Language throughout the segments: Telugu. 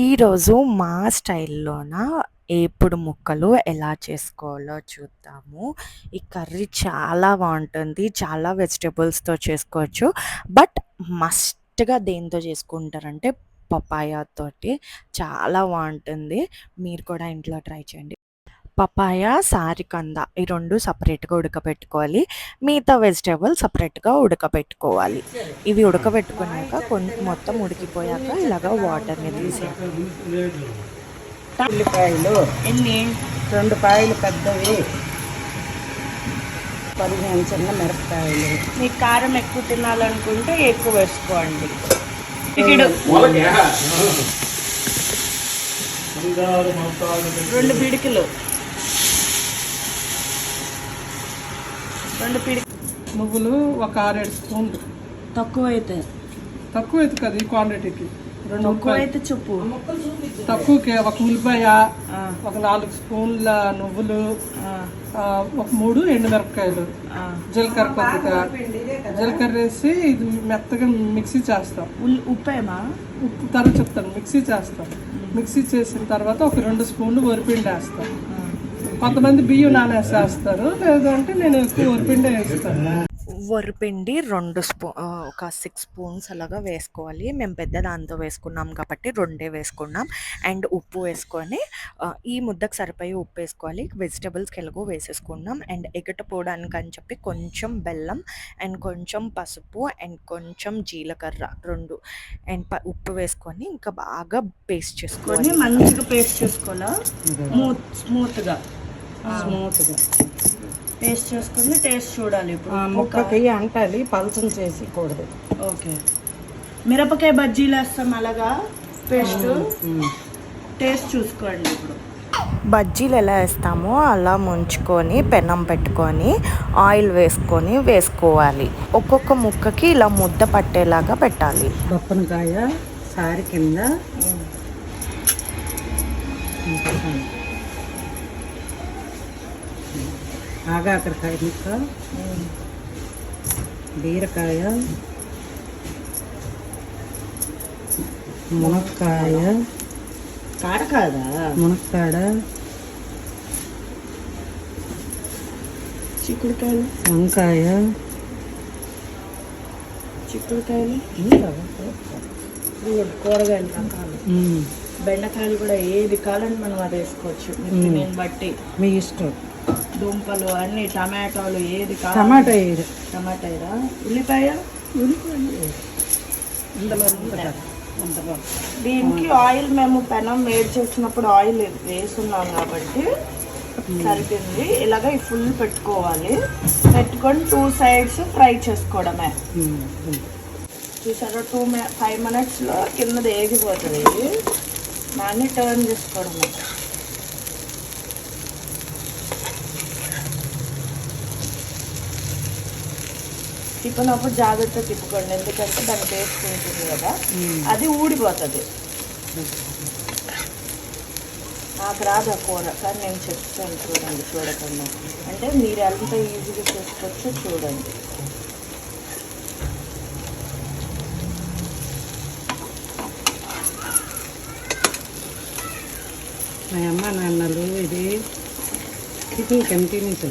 ఈరోజు మా స్టైల్లోన ఏపుడు ముక్కలు ఎలా చేసుకోవాలో చూద్దాము. ఈ కర్రీ చాలా బాగుంటుంది చాలా వెజిటేబుల్స్తో చేసుకోవచ్చు. బట్ మస్ట్గా దేంతో చేసుకుంటారంటే పపాయ తోటి చాలా బాగుంటుంది. మీరు కూడా ఇంట్లో ట్రై చేయండి. పపాయ సారికంద ఈ రెండు సపరేట్గా ఉడకబెట్టుకోవాలి. మిగతా వెజిటేబుల్ సపరేట్గా ఉడకబెట్టుకోవాలి. ఇవి ఉడకబెట్టుకున్నాక కొంచెం మొత్తం ఉడికిపోయాక ఇలాగ వాటర్ని తీసేయాలి ఉల్లిపాయలు ఎన్ని? రెండు పాయలు పెద్దవి. పదిహేను చిన్న మిరపకాయలు. మీకు కారం ఎక్కువ తినాలనుకుంటే ఎక్కువ వేసుకోండి. రెండు పిడికిలు. రెండు పిడికి నువ్వులు ఒక ఆరేడు స్పూన్లు తక్కువ అయితే తక్కువ అయితే కదా ఈ క్వాంటిటీకి రెండు అయితే చెప్పు. తక్కువకి ఒక ఉల్లిపాయ ఆ, ఒక నాలుగు స్పూన్ల నువ్వులు ఒక మూడు ఎండుమిరపకాయలు. ఆ. జీలకర్ర కొద్దిగా జీలకర్ర వేసి ఇది మెత్తగా మిక్సీ చేస్తాం. ఉప్పేమా? ఉప్పు తర్వాత చెప్తాను మిక్సీ చేస్తాం. మిక్సీ చేసిన తర్వాత ఒక రెండు స్పూన్లు వరిపిండి వేస్తాం. కొంతమంది బియ్యం నానేసేస్తారు. లేదంటే నేను ఎక్కువ వరిపిండి వేస్తాను. వరిపిండి రెండు స్పూ ఒక సిక్స్ స్పూన్స్ అలాగా వేసుకోవాలి. మేము పెద్ద దాంతో వేసుకున్నాం కాబట్టి రెండే వేసుకున్నాం. అండ్ ఉప్పు వేసుకొని ఈ ముద్దకు సరిపోయి ఉప్పు వేసుకోవాలి. వెజిటబుల్స్కి ఎలాగో వేసేసుకున్నాం. అండ్ ఎగటపోవడానికి అని చెప్పి కొంచెం బెల్లం అండ్ కొంచెం పసుపు అండ్ కొంచెం జీలకర్ర రెండు అండ్ ప- ఉప్పు వేసుకొని ఇంకా బాగా పేస్ట్ చేసుకోవాలి. మంచిగా పేస్ట్ చేసుకోవాలా? స్మూత్ స్మూత్గా. స్మూత్గా. పేస్ట్ చేసుకుని టేస్ట్ చూడాలి ఇప్పుడు. ముక్కకి అంటాలి పలచం చేసి కూడదు ఓకే. మిరపకాయ బజ్జీలు వేస్తాం అలాగా పేస్ట్. టేస్ట్ చూసుకోండి ఇప్పుడు. బజ్జీలు ఎలా వేస్తామో అలా ముంచుకొని పెనం పెట్టుకొని ఆయిల్ వేసుకొని వేసుకోవాలి. ఒక్కొక్క ముక్కకి ఇలా ముద్ద పట్టేలాగా పెట్టాలి. బొప్పనకాయ సారి కింద. ఆగాకరకాయ ముక్క బీరకాయ మునక్కాయ. కాడ కాదా మునక్కాడ. చిక్కుడుకాయలు. వంకాయ. చిక్కుడుకాయలు. కూరగాయలు రకాలు. బెండకాయలు కూడా ఏది కావాలంటే మనం అది వేసుకోవచ్చు. దీన్ని బట్టి. మీ ఇష్టం. దుంపలు అన్ని టమాటాలు ఏది కావాలి టమాటా వేయరు టమాటా ఇరా ఉల్లిపాయ? ఇందులో ఉంటుంది. దీనికి ఆయిల్ మేము పెనం వేడి చేసినప్పుడు ఆయిల్ వేసున్నాం కాబట్టి సరిపోయింది. ఇలాగ ఈ ఫుల్ పెట్టుకోవాలి. పెట్టుకొని టూ సైడ్స్ ఫ్రై చేసుకోవడమే. చూసారా? టూ ఫైవ్ మినిట్స్లో కిందది ఏగిపోతుంది. దాన్ని టర్న్ చేసుకోవడమే. తిప్పినప్పుడు జాగ్రత్త తిప్పుకోండి ఎందుకంటే దాని టేస్ట్ ఉంటుంది కదా. అది ఊడిపోతుంది. నాకు రాదు ఆ కూర కానీ నేను చెప్తాను చూడండి చూడకుండా. అంటే మీరు ఎంత ఈజీగా చేసుకోవచ్చో చూడండి. మా అమ్మ నాన్నలు ఇది టిఫిన్ కంటిన్యూ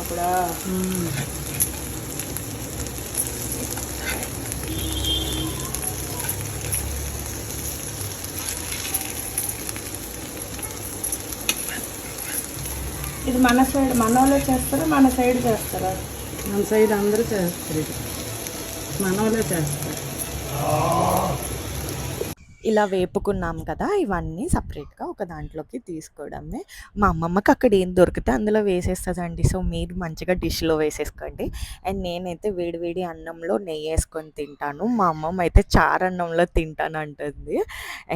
అప్పుడా? ఇది మన సైడ్ మన వాళ్ళు చేస్తారు మన సైడ్ చేస్తారు మన సైడ్ అందరూ చేస్తారు ఇది. మన వాళ్ళే చేస్తారు. ఇలా వేపుకున్నాం కదా ఇవన్నీ సపరేట్గా ఒక దాంట్లోకి తీసుకోవడమే. మా అమ్మమ్మకి అక్కడ ఏం దొరికితే అందులో వేసేస్తుందండి. సో మీరు మంచిగా డిష్లో వేసేసుకోండి. అండ్ నేనైతే వేడివేడి అన్నంలో నెయ్యి వేసుకొని తింటాను. మా అమ్మమ్మ అయితే చారన్నంలో తింటాను అంటుంది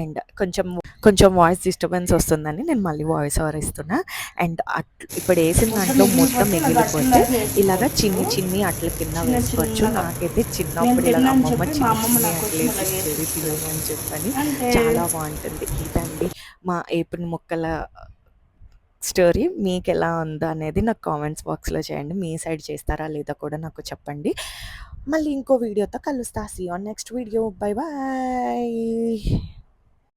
అండ్ కొంచెం కొంచెం వాయిస్ డిస్టర్బెన్స్ వస్తుందని నేను మళ్ళీ వాయిస్ ఓవర్ ఇస్తున్నా. అండ్ అట్ ఇప్పుడు వేసిన దాంట్లో మొత్తం మిగిలిపోతే ఇలాగ చిన్ని చిన్ని అట్ల కింద వేసుకోవచ్చు. నాకైతే చిన్నప్పుడు ఇలా అమ్మమ్మ చిన్న చిన్ని అట్ల వేసి తినమని చెప్పని చాలా బాగుంటుంది. ఇదండి మా ఏప్రిల్ మొక్కల స్టోరీ. మీకు ఎలా ఉందో అనేది నాకు కామెంట్స్ బాక్స్లో చేయండి. మీ సైడ్ చేస్తారా లేదా కూడా నాకు చెప్పండి. మళ్ళీ ఇంకో వీడియోతో కలుస్తా. See on next video bye bye